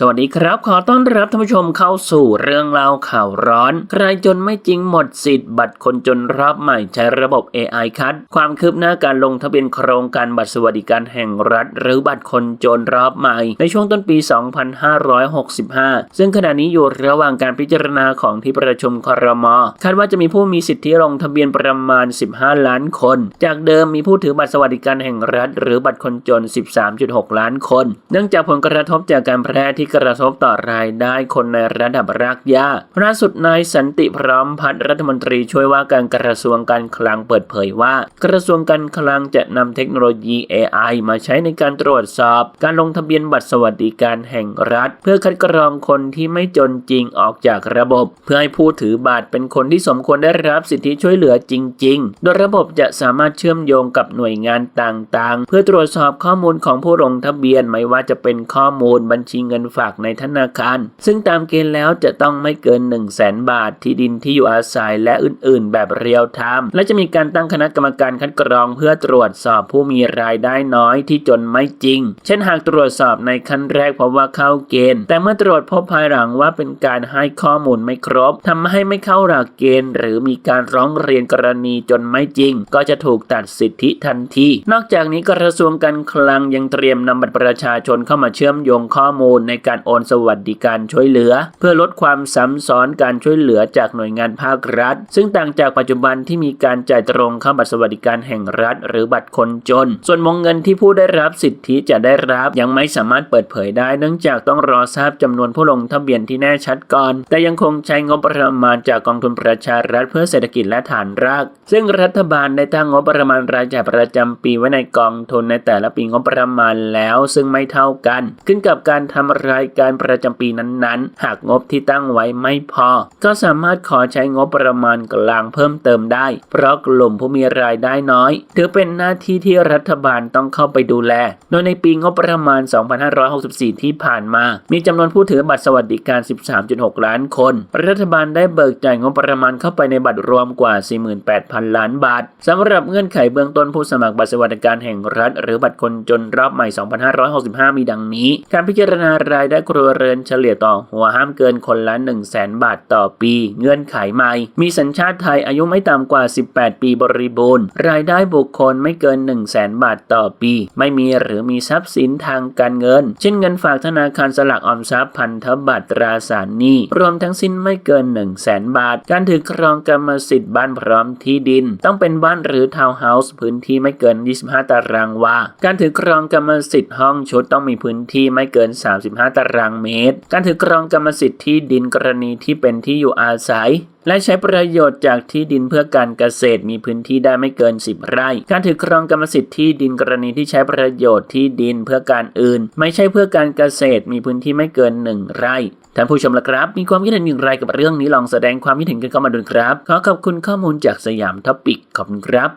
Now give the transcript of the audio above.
สวัสดีครับ ขอต้อนรับท่านผู้ชมเข้าสู่เรื่องเล่าข่าวร้อน ใครจนไม่จริงหมดสิทธิ์บัตรคนจนรอบใหม่ใช้ระบบ AI คัด ความคืบหน้าการลงทะเบียนโครงการบัตรสวัสดิการแห่งรัฐ หรือบัตรคนจนรอบใหม่ ในช่วงต้นปี 2565 ซึ่งขณะนี้อยู่ระหว่างการพิจารณาของที่ประชุมครม คาดว่าจะมีผู้มีสิทธิลงทะเบียนประมาณ 15 ล้านคน จากเดิมมีผู้ถือบัตรสวัสดิการแห่งรัฐ หรือบัตรคนจน 13.6 ล้านคน เนื่องจากผลกระทบจากการแพร่ที่กระทบต่อรายได้คนในระดับรากหญ้าล่าสุดนายสันติพร้อมพัฒนรัฐมนตรีช่วยว่าการกระทรวงการคลังเปิดเผยว่า กระทรวงการคลังจะนำเทคโนโลยี AI มาใช้ในการตรวจสอบ การลงทะเบียนบัตรสวัสดิการแห่งรัฐ เพื่อคัดกรองคนที่ไม่จนจริงออกจากระบบ เพื่อให้ผู้ถือบัตรเป็นคนที่สมควรได้รับสิทธิช่วยเหลือจริง ๆ โดยระบบจะสามารถเชื่อมโยงกับหน่วยงานต่างๆ เพื่อตรวจสอบข้อมูลของผู้ลงทะเบียนไม่ว่าจะเป็นข้อมูลบัญชีเงินฝากในธนาคาร ซึ่งตามเกณฑ์แล้วจะต้องไม่เกิน 1 0 0 0 0แสนบาท ที่ดินที่อยู่อาศัยและอื่นๆ แบบเรียลไทม์และจะมีการตั้งคณะกรรมการคัดกรองเพื่อตรวจสอบผู้มีรายได้น้อยที่จนไม่จริง เช่นหากตรวจสอบในขั้นแรกพบว่าเข้าเกณฑ์ แต่เมื่อตรวจพบภายหลังว่าเป็นการให้ข้อมูลไม่ครบทำให้ไม่เข้าหลักเกณฑ์ หรือมีการร้องเรียนกรณีจนไม่จริง ก็จะถูกตัดสิทธิทันที นอกจากนี้กระทรวงการคลังยังเตรียมนำบัตรประชาชนเข้ามาเชื่อมโยงข้อมูลในการโอนสวัสดิการช่วยเหลือ เพื่อลดความซ้ำซ้อนการช่วยเหลือจากหน่วยงานภาครัฐ ซึ่งต่างจากปัจจุบันที่มีการจ่ายตรงเข้าบัตรสวัสดิการแห่งรัฐ หรือบัตรคนจน ส่วนวงเงินที่ผู้ได้รับสิทธิจะได้รับยังไม่สามารถเปิดเผยได้ เนื่องจากต้องรอทราบจำนวนผู้ลงทะเบียนที่แน่ชัดก่อน แต่ยังคงใช้งบประมาณจากกองทุนประชารัฐเพื่อเศรษฐกิจและฐานราก ซึ่งรัฐบาลได้ตั้งงบประมาณรายจ่ายประจำปีไว้ในกองทุนในแต่ละปีงบประมาณแล้ว ซึ่งไม่เท่ากัน ขึ้นกับการทำรายการประจำปีนั้นๆ หากงบที่ตั้งไว้ไม่พอ ก็สามารถขอใช้งบประมาณกลางเพิ่มเติมได้ เพราะกลุ่มผู้มีรายได้น้อย ถือเป็นหน้าที่ที่รัฐบาลต้องเข้าไปดูแล โดยในปีงบประมาณ 2564 ที่ผ่านมา มีจำนวนผู้ถือบัตรสวัสดิการ 13.6 ล้านคน รัฐบาลได้เบิกจ่ายงบประมาณเข้าไปในบัตรรวมกว่า 48,000 ล้านบาทสำหรับเงื่อนไขเบื้องต้นผู้สมัครบัตรสวัสดิการแห่งรัฐ หรือบัตรคนจนรอบใหม่ 2565 มีดังนี้ การพิจารณารายได้ครัวเรือนเฉลี่ยต่อหัวห้ามเกินคนละ 1 0 0 0 0แบาทต่อปี เงื่อนไขใหม่ มีสัญชาติไทยอายุไม่ต่ำกว่า 18 ปีบริบูรณ์ รายได้บุคคลไม่เกิน 1 0 0 0 0แบาทต่อปี ไม่มีหรือมีทรัพย์สินทางการเงิน เช่นเงินฝากธนาคารสลักออมทรัพย์พันธบัตรตราสารหนี้รวมทั้งสิ้นไม่เกิน 1 0 0 0 0แบาท การถือครองกรรมสิทธิ์บ้านพร้อมที่ดิน ต้องเป็นบ้านหรือทาวน์เฮาส์พื้นที่ไม่เกิน 25 ตารางวา การถือครองกรรมสิทธิ์ห้องชุดต้องมีพื้นที่ไม่เกิน 35ตารางเมตร การถือครองกรรมสิทธิ์ที่ดินกรณีที่เป็นที่อยู่อาศัย และใช้ประโยชน์จากที่ดินเพื่อการเกษตรมีพื้นที่ได้ไม่เกิน 10 ไร่ การถือครองกรรมสิทธิ์ที่ดินกรณีที่ใช้ประโยชน์ที่ดินเพื่อการอื่น ไม่ใช่เพื่อการเกษตรมีพื้นที่ไม่เกิน 1 ไร่ท่านผู้ชมละครับ มีความคิดเห็นอย่างไรกับเรื่องนี้ลองแสดงความคิดเห็นกันเข้ามาดูครับ ขอขอบคุณข้อมูลจากสยามท็อปิกขอบคุณครับ